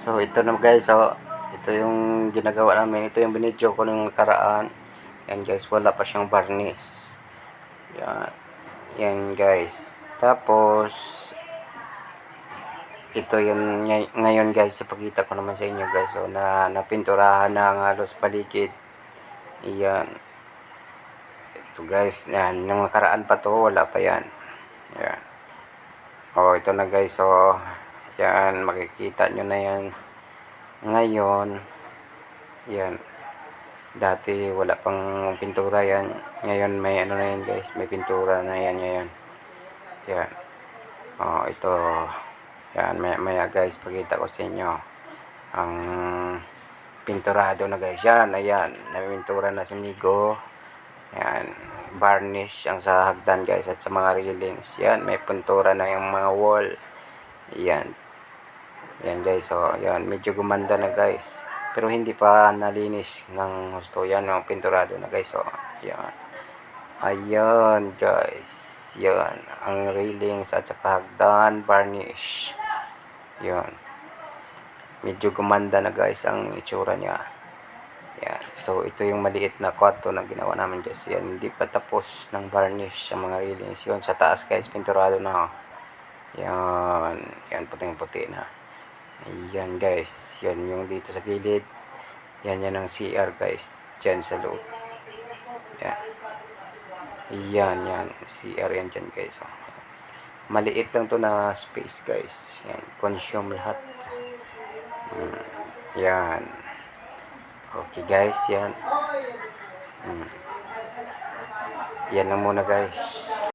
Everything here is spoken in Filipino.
So ito na guys, so ito yung ginagawa namin. Ito yung binidyo ko nung nakaraan. Yan guys, wala pa siyang varnish. Yan. Yan guys. Tapos ito yun ngay- ngayon guys, ipakita ko naman sa inyo guys. So na napinturahan na ang halos paligid. Yan. Ito guys, yan. Yung nakaraan pa to, wala pa yan. Yan. Oh, ito na guys. So, yan. Makikita nyo na yan. Ngayon, yan. Dati wala pang pintura yan. Ngayon may ano na yan guys. May pintura na yan ngayon. Yan. Oh, ito. Yan. Maya, maya guys. Pakita ko sa inyo. Ang pinturado na guys. Yan. Ayan. Napintura na si Migo. Yan. Varnish ang sa hagdan guys at sa mga railings. Yan. May pintura na yung mga wall. Yan. Yan guys. So, yan. Medyo gumanda na guys. Pero hindi pa nalinis ng gusto. Yan yung pinturado na guys. So, yan. Ayan guys. Yan. Ang railings at saka hagdan. Varnish. Yan. Medyo gumanda na guys ang itsura niya. Yan. So, ito yung maliit na kwarto na ginawa namin guys. Yan. Hindi pa tapos ng varnish sa mga railings. Yun. Sa taas guys, pinturado na. Oh. Yan. Yan, puting-puti na. Yan guys. Yan yung dito sa gilid. Yan yan ang CR guys. Diyan sa loob. Yan. Yan, yan. CR yan dyan guys. Oh. Maliit lang to na space guys. Yan. Consume lahat. Mm. Yan. Okay guys, yan. Mm. Yan lang muna guys.